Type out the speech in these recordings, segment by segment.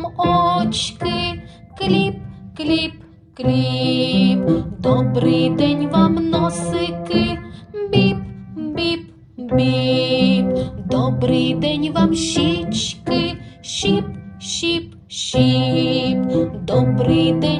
вам очки, кліп, кліп, кліп. Добрий день вам носики, біп, біп, біп. Добрий день вам щічки, щіп, щіп, щіп. Добрий день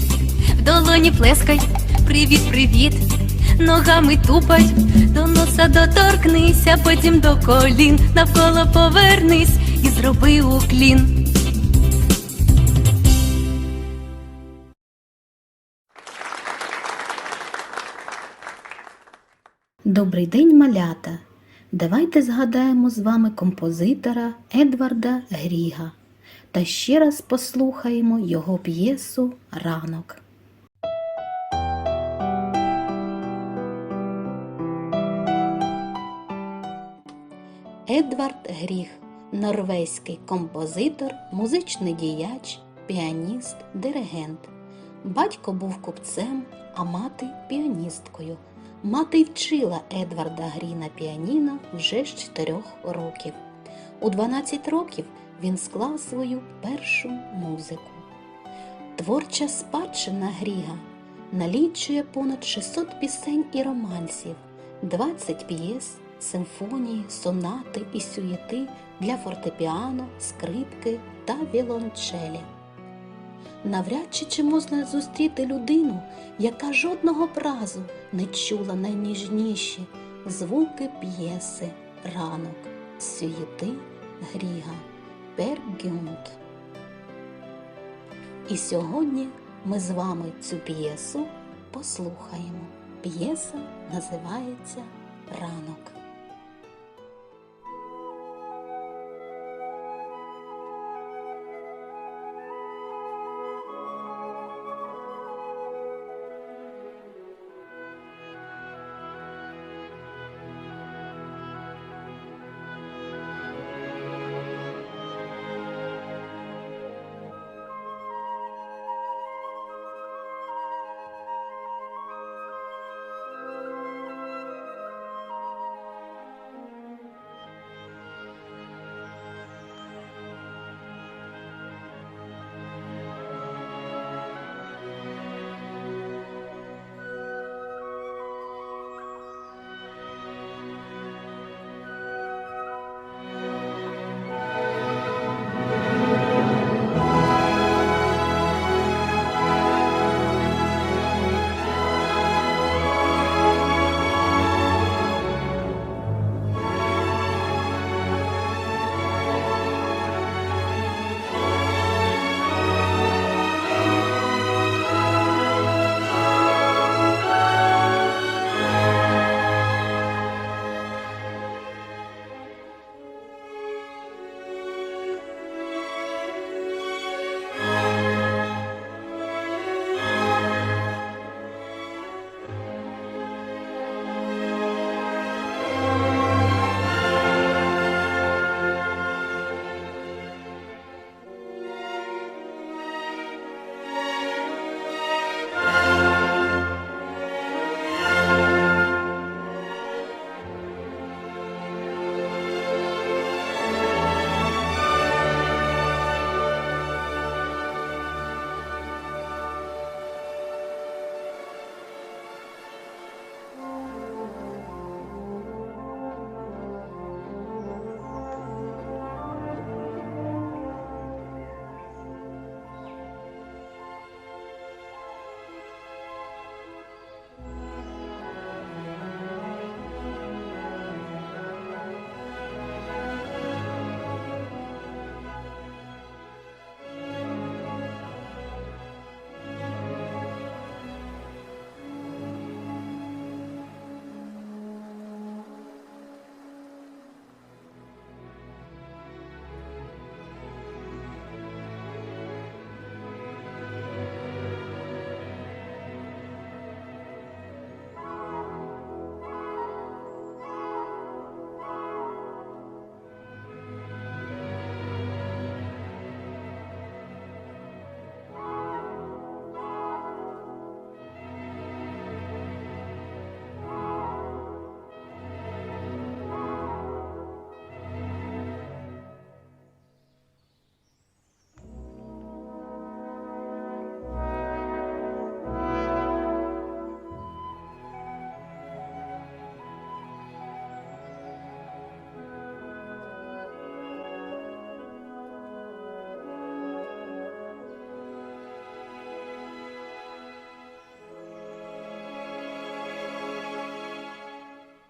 долоні плескай, привіт, привіт, ногами тупай, до носа доторкнись, а потім до колін, навколо повернись і зроби уклін. Добрий день, малята! Давайте згадаємо з вами композитора Едварда Гріга та ще раз послухаємо його п'єсу Ранок. Едвард Гріг норвезький композитор, музичний діяч, піаніст, диригент. Батько був купцем, а мати піаністкою. Мати вчила Едварда Грі на піаніно вже з 4 років. У 12 років він склав свою першу музику. Творча спадщина Гріга налічує понад 600 пісень і романсів, 20 п'єс, симфонії, сонати і сюєти для фортепіано, скрипки та віолончелі. Навряд чи чи можна зустріти людину, яка жодного разу не чула найніжніші звуки п'єси ранок, сюєти Гріга, Бергюнд. І сьогодні ми з вами цю п'єсу послухаємо. П'єса називається Ранок.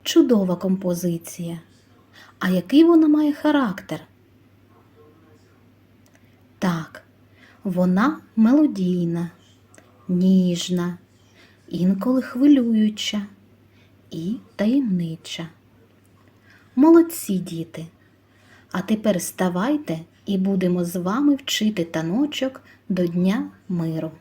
Чудова композиція. А який вона має характер? Так, вона мелодійна, ніжна, інколи хвилююча і таємнича. Молодці діти! А тепер ставайте і будемо з вами вчити таночок до Дня миру.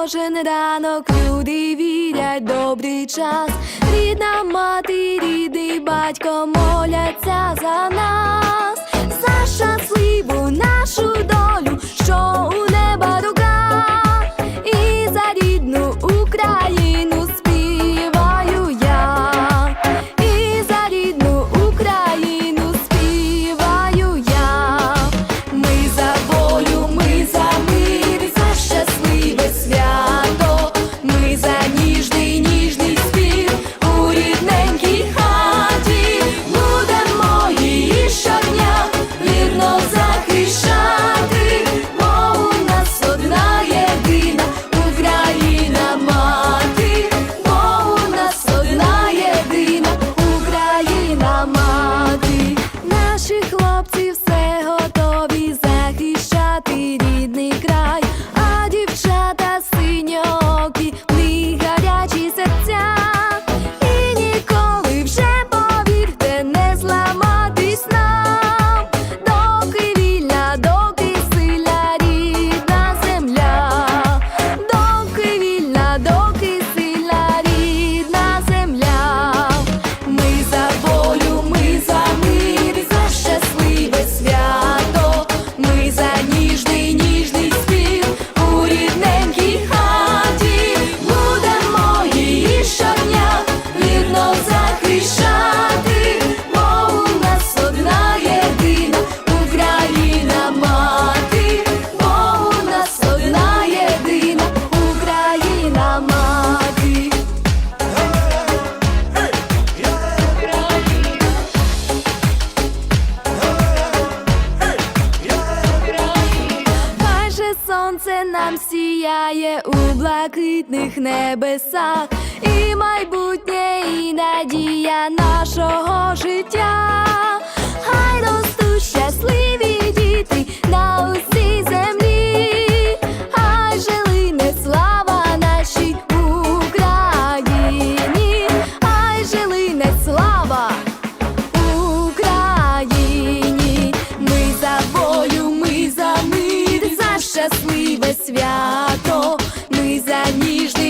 Кожен ранок люди вірять добрий час. Рідна мати, рідний батько моляться за нас, за щасливу нашу долю, що у блакитних небесах, і майбутнє, і надія нашого життя. Хай ростуть щасливі діти на усій землі, хай жили не слава нашій Україні, хай жили не слава Україні, ми за волю, ми за мир, за щасливе свято за нижний.